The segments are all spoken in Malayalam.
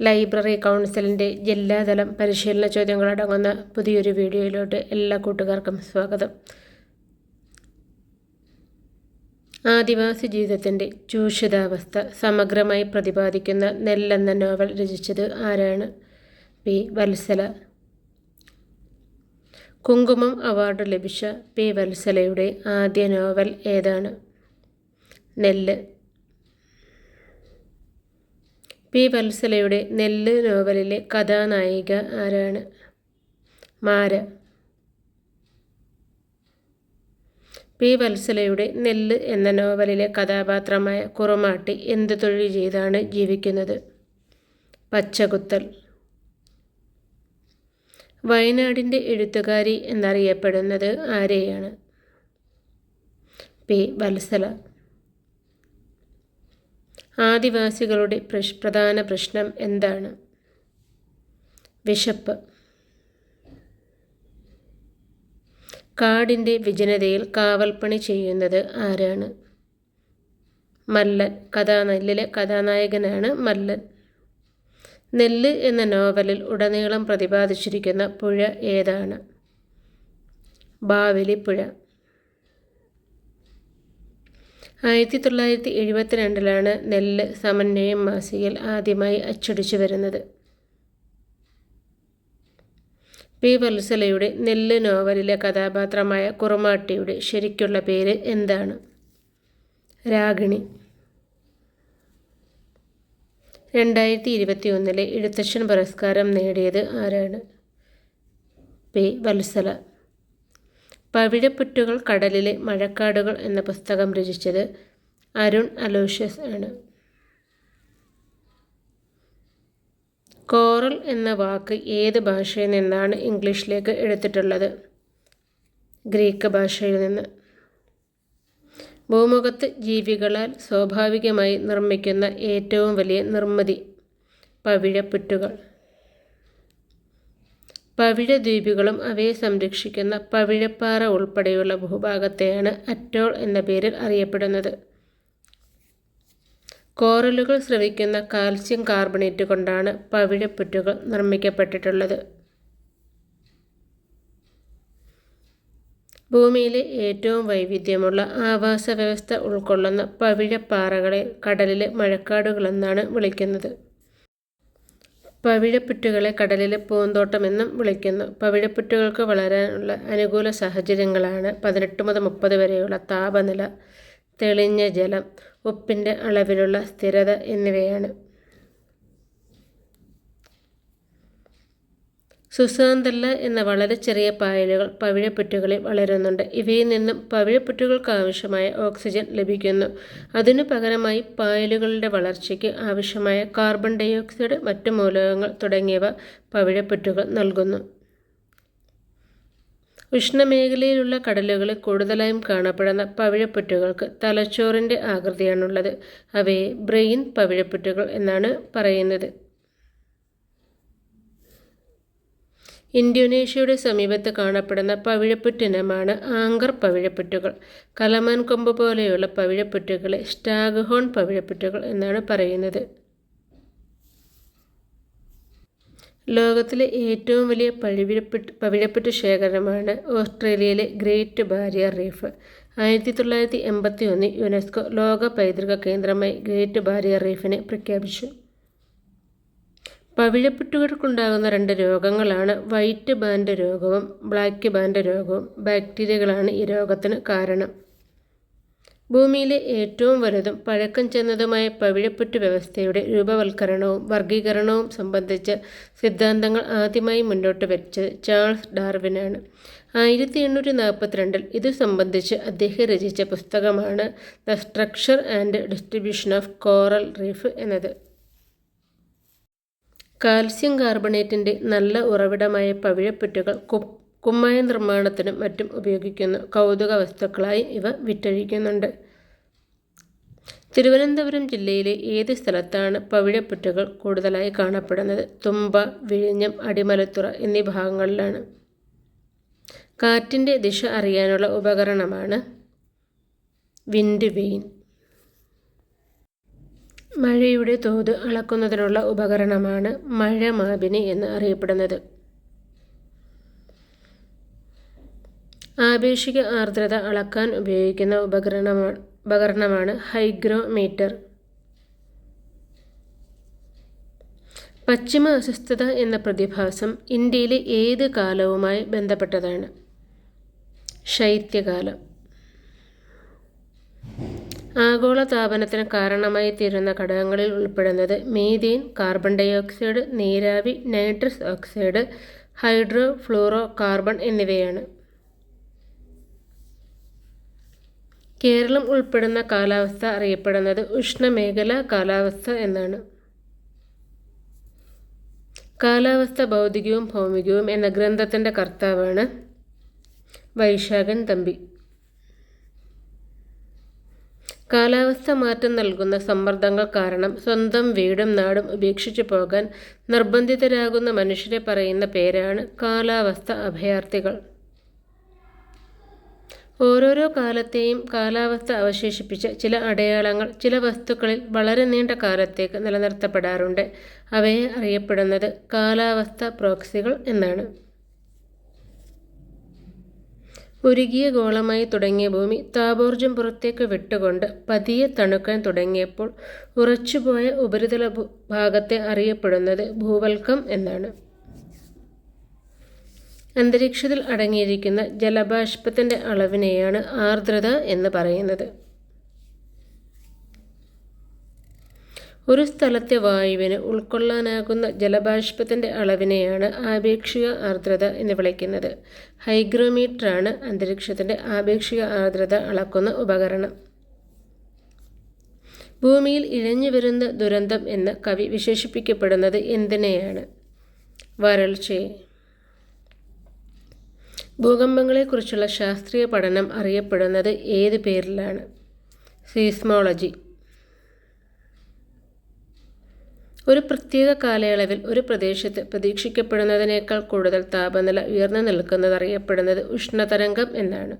ലൈബ്രറി കൗൺസിലിന്റെ ജില്ലാതലം പരിശീലന ചോദ്യങ്ങളടങ്ങുന്ന പുതിയൊരു വീഡിയോയിലോട്ട് എല്ലാ കൂട്ടുകാർക്കും സ്വാഗതം. ആദിവാസി ജീവിതത്തിന്റെ ചൂഷിതാവസ്ഥ സമഗ്രമായി പ്രതിപാദിക്കുന്ന നെല്ലെന്ന നോവൽ രചിച്ചത് ആരാണ്? പി. വത്സല. കുങ്കുമം അവാർഡ് ലഭിച്ച പി. വത്സലയുടെ ആദ്യ നോവൽ ഏതാണ്? നെല്ല്. പി വത്സലയുടെ നെല്ല് നോവലിലെ കഥാനായിക ആരാണ്? മാര. പി വത്സലയുടെ നെല്ല് എന്ന നോവലിലെ കഥാപാത്രമായ കുറുമാട്ടി എന്ത് തൊഴിൽ ചെയ്താണ് ജീവിക്കുന്നത്? പച്ചകുത്തൽ. വയനാടിന്റെ എഴുത്തുകാരി എന്നറിയപ്പെടുന്നത് ആരെയാണ്? പി. വത്സല. ആദിവാസികളുടെ പ്രശ് പ്രധാന പ്രശ്നം എന്താണ്? വിശപ്പ്. കാടിന്റെ വിജനതയിൽ കാവൽപ്പണി ചെയ്യുന്നത് ആരാണ്? മല്ലൻ. കഥാനെല്ലിലെ കഥാനായകനാണ് മല്ലൻ. നെല്ല് എന്ന നോവലിൽ ഉടനീളം പ്രതിപാദിച്ചിരിക്കുന്ന പുഴ ഏതാണ്? ബാവലിപ്പുഴ ആയിരത്തി തൊള്ളായിരത്തി എഴുപത്തിരണ്ടിലാണ് നെല്ല് സമന്വയം മാസികയിൽ ആദ്യമായി അച്ചടിച്ചു വരുന്നത്. പി വത്സലയുടെ നെല്ല് നോവലിലെ കഥാപാത്രമായ കുറുമാട്ടിയുടെ ശരിക്കുള്ള പേര് എന്താണ്? രാഗിണി. രണ്ടായിരത്തി ഇരുപത്തി ഒന്നിലെ എഴുത്തച്ഛൻ പുരസ്കാരം നേടിയത് ആരാണ്? പി വത്സല. പവിഴപ്പുറ്റുകൾ കടലിലെ മഴക്കാടുകൾ എന്ന പുസ്തകം രചിച്ചത് അരുൺ അലോഷ്യസ് ആണ്. കോറൽ എന്ന വാക്ക് ഏത് ഭാഷയിൽ നിന്നാണ് ഇംഗ്ലീഷിലേക്ക് എടുത്തിട്ടുള്ളത്? ഗ്രീക്ക് ഭാഷയിൽ നിന്ന്. ഭൂമുഖത്ത് ജീവികളാൽ സ്വാഭാവികമായി നിർമ്മിക്കുന്ന ഏറ്റവും വലിയ നിർമ്മിതി പവിഴപ്പുറ്റുകൾ. പവിഴദ്വീപുകളും അവയെ സംരക്ഷിക്കുന്ന പവിഴപ്പാറ ഉൾപ്പെടെയുള്ള ഭൂഭാഗത്തെയാണ് അറ്റോൾ എന്ന പേരിൽ അറിയപ്പെടുന്നത്. കോറലുകൾ സ്രവിക്കുന്ന കാൽസ്യം കാർബണേറ്റ് കൊണ്ടാണ് പവിഴപ്പുറ്റുകൾ നിർമ്മിക്കപ്പെട്ടിട്ടുള്ളത്. ഭൂമിയിലെ ഏറ്റവും വൈവിധ്യമുള്ള ആവാസ വ്യവസ്ഥ ഉൾക്കൊള്ളുന്ന പവിഴപ്പാറകളെ കടലിലെ മഴക്കാടുകളെന്നാണ് വിളിക്കുന്നത്. പവിഴപ്പുറ്റുകളെ കടലിലെ പൂന്തോട്ടമെന്നും വിളിക്കുന്നു. പവിഴപ്പുറ്റുകൾക്ക് വളരാനുള്ള അനുകൂല സാഹചര്യങ്ങളാണ് പതിനെട്ട് മുതൽ മുപ്പത് വരെയുള്ള താപനില തെളിഞ്ഞ ജലം ഉപ്പിന്റെ അളവിലുള്ള സ്ഥിരത എന്നിവയാണ്. സുസാന്തല്ല എന്ന വളരെ ചെറിയ പായലുകൾ പവിഴപ്പുറ്റുകളിൽ വളരുന്നുണ്ട്. ഇവയിൽ നിന്നും പവിഴപ്പുറ്റുകൾക്ക് ആവശ്യമായ ഓക്സിജൻ ലഭിക്കുന്നു. അതിനു പകരമായി പായലുകളുടെ വളർച്ചയ്ക്ക് ആവശ്യമായ കാർബൺ ഡയോക്സൈഡ് മറ്റു മൂലകങ്ങൾ തുടങ്ങിയവ പവിഴപ്പുറ്റുകൾ നൽകുന്നു. ഉഷ്ണമേഖലയിലുള്ള കടലുകളിൽ കൂടുതലായും കാണപ്പെടുന്ന പവിഴപ്പുറ്റുകൾക്ക് തലച്ചോറിന്റെ ആകൃതിയാണുള്ളത്. അവയെ ബ്രെയിൻ പവിഴപ്പുറ്റുകൾ എന്നാണ് പറയുന്നത്. ഇന്തോനേഷ്യയുടെ സമീപത്ത് കാണപ്പെടുന്ന പവിഴപ്പുറ്റിനമാണ് ആങ്കർ പവിഴപ്പുറ്റുകൾ. കലമാൻ കൊമ്പ് പോലെയുള്ള പവിഴപ്പുറ്റുകളെ സ്റ്റാഗ് ഹോൺ പവിഴപ്പുറ്റുകൾ എന്നാണ് പറയുന്നത്. ലോകത്തിലെ ഏറ്റവും വലിയ പഴുവിഴപ്പുറ്റ് പവിഴപ്പുറ്റ് ശേഖരമാണ് ഓസ്ട്രേലിയയിലെ ഗ്രേറ്റ് ബാരിയർ റീഫ്. ആയിരത്തി തൊള്ളായിരത്തി എൺപത്തി ഒന്നിൽ യുനെസ്കോ ലോക പൈതൃക കേന്ദ്രമായി ഗ്രേറ്റ് ബാരിയർ റീഫിനെ പ്രഖ്യാപിച്ചു. പവിഴപ്പുറ്റുകൾക്കുണ്ടാകുന്ന രണ്ട് രോഗങ്ങളാണ് വൈറ്റ് ബാൻഡ് രോഗവും ബ്ലാക്ക് ബാൻഡ് രോഗവും. ബാക്ടീരിയകളാണ് ഈ രോഗത്തിന് കാരണം. ഭൂമിയിലെ ഏറ്റവും വലുതും പഴക്കം ചെന്നതുമായ പവിഴപ്പുറ്റു വ്യവസ്ഥയുടെ രൂപവൽക്കരണവും വർഗീകരണവും സംബന്ധിച്ച സിദ്ധാന്തങ്ങൾ ആദ്യമായി മുന്നോട്ട് വെച്ചത് ചാൾസ് ഡാർവിനാണ്. ആയിരത്തി എണ്ണൂറ്റി നാൽപ്പത്തിരണ്ടിൽ ഇത് സംബന്ധിച്ച് അദ്ദേഹം രചിച്ച പുസ്തകമാണ് the structure and distribution of coral reef എന്നത്. കാൽസ്യം കാർബണേറ്റിന്റെ നല്ല ഉറവിടമായ പവിഴപ്പുറ്റുകൾ കുമ്മായ നിർമ്മാണത്തിനും മറ്റും ഉപയോഗിക്കുന്നു. കൗതുക വസ്തുക്കളായി ഇവ വിറ്റഴിക്കുന്നുണ്ട്. തിരുവനന്തപുരം ജില്ലയിലെ ഏത് സ്ഥലത്താണ് പവിഴപ്പുറ്റുകൾ കൂടുതലായി കാണപ്പെടുന്നത്? തുമ്പ വിഴിഞ്ഞം അടിമലത്തുറ എന്നീ ഭാഗങ്ങളിലാണ്. കാറ്റിന്റെ ദിശ അറിയാനുള്ള ഉപകരണമാണ് വിൻഡ് വെയിൻ. മഴയുടെ തോത് അളക്കുന്നതിനുള്ള ഉപകരണമാണ് മഴമാപിനി എന്ന് അറിയപ്പെടുന്നത്. ആപേക്ഷിക ആർദ്രത അളക്കാൻ ഉപയോഗിക്കുന്ന ഉപകരണമാണ് ഉപകരണമാണ് ഹൈഗ്രോമീറ്റർ. പശ്ചിമ അസ്വസ്ഥത എന്ന പ്രതിഭാസം ഇന്ത്യയിലെ ഏത് കാലവുമായി ബന്ധപ്പെട്ടതാണ്? ശൈത്യകാലം. ആഗോള താപനത്തിന് കാരണമായി തീരുന്ന ഘടകങ്ങളിൽ ഉൾപ്പെടുന്നത് മീഥേൻ കാർബൺ ഡൈ ഓക്സൈഡ് നീരാവി nitrous oxide hydrofluorocarbon എന്നിവയാണ്. കേരളം ഉൾപ്പെടുന്ന കാലാവസ്ഥ അറിയപ്പെടുന്നത് ഉഷ്ണമേഖല കാലാവസ്ഥ എന്നാണ്. കാലാവസ്ഥ ഭൗതികവും ഭൗമികവും എന്ന ഗ്രന്ഥത്തിന്റെ കർത്താവാണ് വൈശാഖൻ തമ്പി. കാലാവസ്ഥ മാറ്റം നൽകുന്ന സമ്മർദ്ദങ്ങൾ കാരണം സ്വന്തം വീടും നാടും ഉപേക്ഷിച്ചു പോകാൻ നിർബന്ധിതരാകുന്ന മനുഷ്യരെ പറയുന്ന പേരാണ് കാലാവസ്ഥ അഭയാർത്ഥികൾ. ഓരോരോ കാലത്തെയും കാലാവസ്ഥ അവശേഷിപ്പിച്ച ചില അടയാളങ്ങൾ ചില വസ്തുക്കളിൽ വളരെ നീണ്ട കാലത്തേക്ക് നിലനിർത്തപ്പെടാറുണ്ട്. അവയെ അറിയപ്പെടുന്നത് കാലാവസ്ഥ പ്രോക്സികൾ എന്നാണ്. ഉരുകിയ ഗോളമായി തുടങ്ങിയ ഭൂമി താപോർജം പുറത്തേക്ക് വിട്ടുകൊണ്ട് പതിയെ തണുക്കാൻ തുടങ്ങിയപ്പോൾ ഉറച്ചുപോയ ഉപരിതല ഭാഗത്തെ അറിയപ്പെടുന്നത് ഭൂവൽക്കം എന്നാണ്. അന്തരീക്ഷത്തിൽ അടങ്ങിയിരിക്കുന്ന ജലബാഷ്പത്തിന്റെ അളവിനെയാണ് ആർദ്രത എന്ന് പറയുന്നത്. ഒരു സ്ഥലത്തെ വായുവിന് ഉൾക്കൊള്ളാനാകുന്ന ജലബാഷ്പത്തിന്റെ അളവിനെയാണ് ആപേക്ഷിക ആർദ്രത എന്ന് വിളിക്കുന്നത്. ഹൈഗ്രോമീറ്ററാണ് അന്തരീക്ഷത്തിന്റെ ആപേക്ഷിക ആർദ്രത അളക്കുന്ന ഉപകരണം. ഭൂമിയിൽ ഇഴഞ്ഞു വരുന്ന ദുരന്തം എന്ന് കവി വിശേഷിപ്പിക്കപ്പെടുന്നത് എന്തിനെയാണ്? വരൾച്ചയെ. ഭൂകമ്പങ്ങളെക്കുറിച്ചുള്ള ശാസ്ത്രീയ പഠനം അറിയപ്പെടുന്നത് ഏത് പേരിലാണ്? സീസ്മോളജി. ഒരു പ്രത്യേക കാലയളവിൽ ഒരു പ്രദേശത്ത് പ്രതീക്ഷിക്കപ്പെടുന്നതിനേക്കാൾ കൂടുതൽ താപനില ഉയർന്നു നിൽക്കുന്നത് അറിയപ്പെടുന്നത് ഉഷ്ണതരംഗം എന്നാണ്.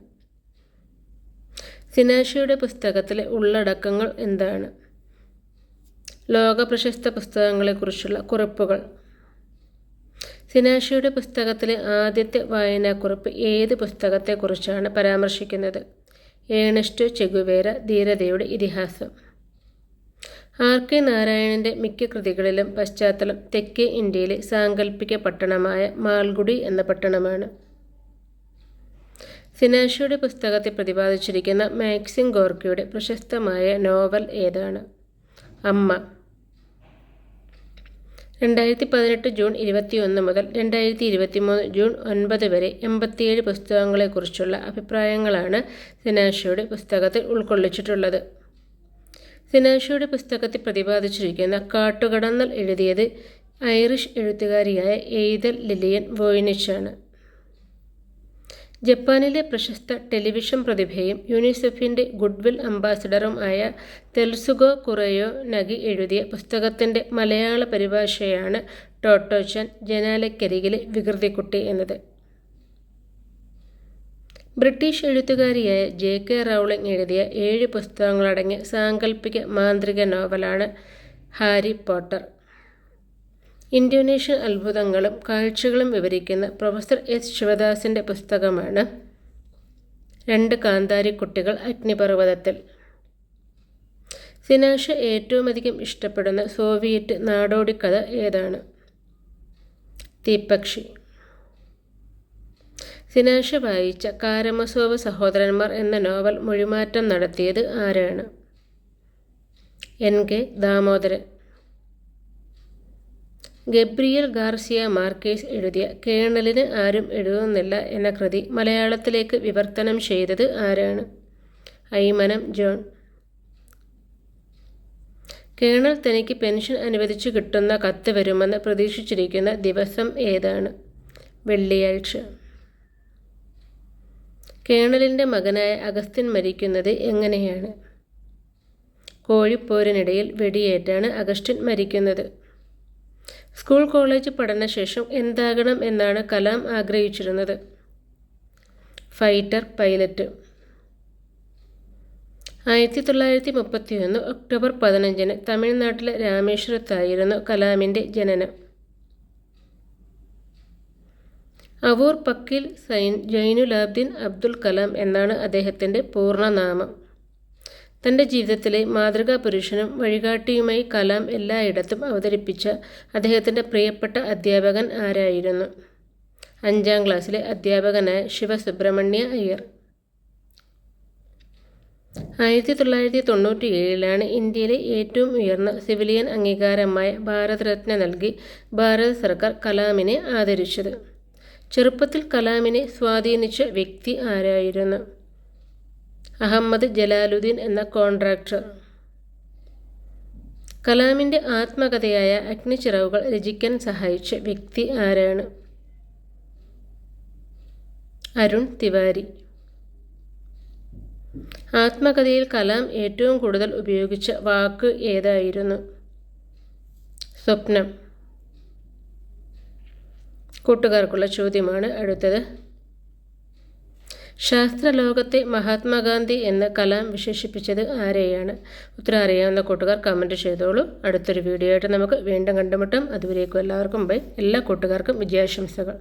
സിനാഷിയുടെ പുസ്തകത്തിലെ ഉള്ളടക്കങ്ങൾ എന്താണ്? ലോക പ്രശസ്ത പുസ്തകങ്ങളെക്കുറിച്ചുള്ള കുറിപ്പുകൾ. സിനാഷിയുടെ പുസ്തകത്തിലെ ആദ്യത്തെ വായനാക്കുറിപ്പ് ഏത് പുസ്തകത്തെക്കുറിച്ചാണ് പരാമർശിക്കുന്നത്? ഏണസ്റ്റ് ചെഗുവേര ധീരതയുടെ ഇതിഹാസം. ആർ കെ നാരായണന്റെ മിക്ക കൃതികളിലും പശ്ചാത്തലം തെക്കേ ഇന്ത്യയിലെ സാങ്കല്പിക പട്ടണമായ മാൽഗുഡി എന്ന പട്ടണമാണ്. സിനാഷയുടെ പുസ്തകത്തെ പ്രതിപാദിച്ചിരിക്കുന്ന മാക്സിം ഗോർക്കിയുടെ പ്രശസ്തമായ നോവൽ ഏതാണ്? അമ്മ. രണ്ടായിരത്തി പതിനെട്ട് ജൂൺ ഇരുപത്തിയൊന്ന് മുതൽ രണ്ടായിരത്തി ഇരുപത്തി മൂന്ന് ജൂൺ ഒൻപത് വരെ എൺപത്തിയേഴ് പുസ്തകങ്ങളെക്കുറിച്ചുള്ള അഭിപ്രായങ്ങളാണ് സിനാഷയുടെ പുസ്തകത്തിൽ ഉൾക്കൊള്ളിച്ചിട്ടുള്ളത്. സിനാഷയുടെ പുസ്തകത്തിൽ പ്രതിപാദിച്ചിരിക്കുന്ന കാട്ടുകടന്നൽ എഴുതിയത് ഐറിഷ് എഴുത്തുകാരിയായ എയ്തൽ ലിലിയൻ വോയിനിച്ചാണ്. ജപ്പാനിലെ പ്രശസ്ത ടെലിവിഷൻ പ്രതിഭയും യൂണിസെഫിന്റെ ഗുഡ്വിൽ അംബാസിഡറും ആയ തെൽസുഗോ കുറയോ നഗി എഴുതിയ പുസ്തകത്തിന്റെ മലയാള പരിഭാഷയാണ് ടോട്ടോച്ചൻ ജനാലക്കരികിലെ വികൃതിക്കുട്ടി എന്നത്. ബ്രിട്ടീഷ് എഴുത്തുകാരിയായ ജെ കെ റൗളിംഗ് എഴുതിയ ഏഴ് പുസ്തകങ്ങളടങ്ങിയ സാങ്കല്പിക മാന്ത്രിക നോവലാണ് ഹാരി പോട്ടർ. ഇന്തോനേഷ്യൻ അത്ഭുതങ്ങളും കാഴ്ചകളും വിവരിക്കുന്ന പ്രൊഫസർ എസ് ശിവദാസിന്റെ പുസ്തകമാണ് രണ്ട് കാന്താരി കുട്ടികൾ അഗ്നിപർവതത്തിൽ. സിനാഷ ഏറ്റവുമധികം ഇഷ്ടപ്പെടുന്ന സോവിയറ്റ് നാടോടിക്കഥ ഏതാണ്? തീപ്പക്ഷി. സിനാഷ വായിച്ച കാരമസോവ സഹോദരന്മാർ എന്ന നോവൽ മൊഴിമാറ്റം നടത്തിയത് ആരാണ്? N K Damodaran. Gabriel Garcia Marquez എഴുതിയ കേണലിന് ആരും എഴുതുന്നില്ല എന്ന കൃതി മലയാളത്തിലേക്ക് വിവർത്തനം ചെയ്തത് ആരാണ്? ഐമനം ജോൺ. കേണൽ തനിക്ക് പെൻഷൻ അനുവദിച്ചു കിട്ടുന്ന കത്ത് വരുമെന്ന് പ്രതീക്ഷിച്ചിരിക്കുന്ന ദിവസം ഏതാണ്? വെള്ളിയാഴ്ച. കേണലിന്റെ മകനായ അഗസ്ത്യൻ മരിക്കുന്നത് എങ്ങനെയാണ്? കോഴിപ്പോരിനിടയിൽ വെടിയേറ്റാണ് അഗസ്റ്റിൻ മരിക്കുന്നത്. സ്കൂൾ കോളേജ് പഠനശേഷം എന്താകണം എന്നാണ് കലാം ആഗ്രഹിച്ചിരുന്നത്. Fighter pilot. ആയിരത്തി തൊള്ളായിരത്തി മുപ്പത്തി ഒന്ന് ഒക്ടോബർ പതിനഞ്ചിന് തമിഴ്നാട്ടിലെ രാമേശ്വരത്തായിരുന്നു കലാമിന്റെ ജനനം. അവൂർ പക്കിൽ സൈൻ ജൈനുലാബ്ദീൻ അബ്ദുൽ കലാം എന്നാണ് അദ്ദേഹത്തിന്റെ പൂർണനാമം തന്റെ ജീവിതത്തിലെ മാതൃകാ പുരുഷനും വഴികാട്ടിയുമായി കലാം എല്ലായിടത്തും അവതരിപ്പിച്ച അദ്ദേഹത്തിന്റെ പ്രിയപ്പെട്ട അധ്യാപകൻ ആരായിരുന്നു? അഞ്ചാം ക്ലാസ്സിലെ അധ്യാപകനായ ശിവസുബ്രഹ്മണ്യ അയ്യർ. ആയിരത്തി തൊള്ളായിരത്തി തൊണ്ണൂറ്റി ഏഴിലാണ് ഇന്ത്യയിലെ ഏറ്റവും ഉയർന്ന സിവിലിയൻ അംഗീകാരമായ ഭാരതരത്ന നൽകി ഭാരത സർക്കാർ കലാമിനെ ആദരിച്ചത്. ചെറുപ്പത്തിൽ കലാമിനെ സ്വാധീനിച്ച വ്യക്തി ആരായിരുന്നു? അഹമ്മദ് ജലാലുദ്ദീൻ എന്ന കോൺട്രാക്ടർ. കലാമിന്റെ ആത്മകഥയായ അഗ്നിച്ചിറവുകൾ രചിക്കാൻ സഹായിച്ച വ്യക്തി ആരാണ്? അരുൺ തിവാരി. ആത്മകഥയിൽ കലാം ഏറ്റവും കൂടുതൽ ഉപയോഗിച്ച വാക്ക് ഏതായിരുന്നു? സ്വപ്നം. കൂട്ടുകാർക്കുള്ള ചോദ്യമാണ് അടുത്തത്. ശാസ്ത്രലോകത്തെ മഹാത്മാഗാന്ധി എന്ന് കലാം വിശേഷിപ്പിച്ചത് ആരെയാണ്? ഉത്തരം അറിയാവുന്ന കൂട്ടുകാർ കമന്റ് ചെയ്തോളൂ. അടുത്തൊരു വീഡിയോ ആയിട്ട് നമുക്ക് വീണ്ടും കണ്ടുമുട്ടാം. അതുവരേക്കും എല്ലാവർക്കും ബൈ എല്ലാ കൂട്ടുകാർക്കും വിജയാശംസകൾ.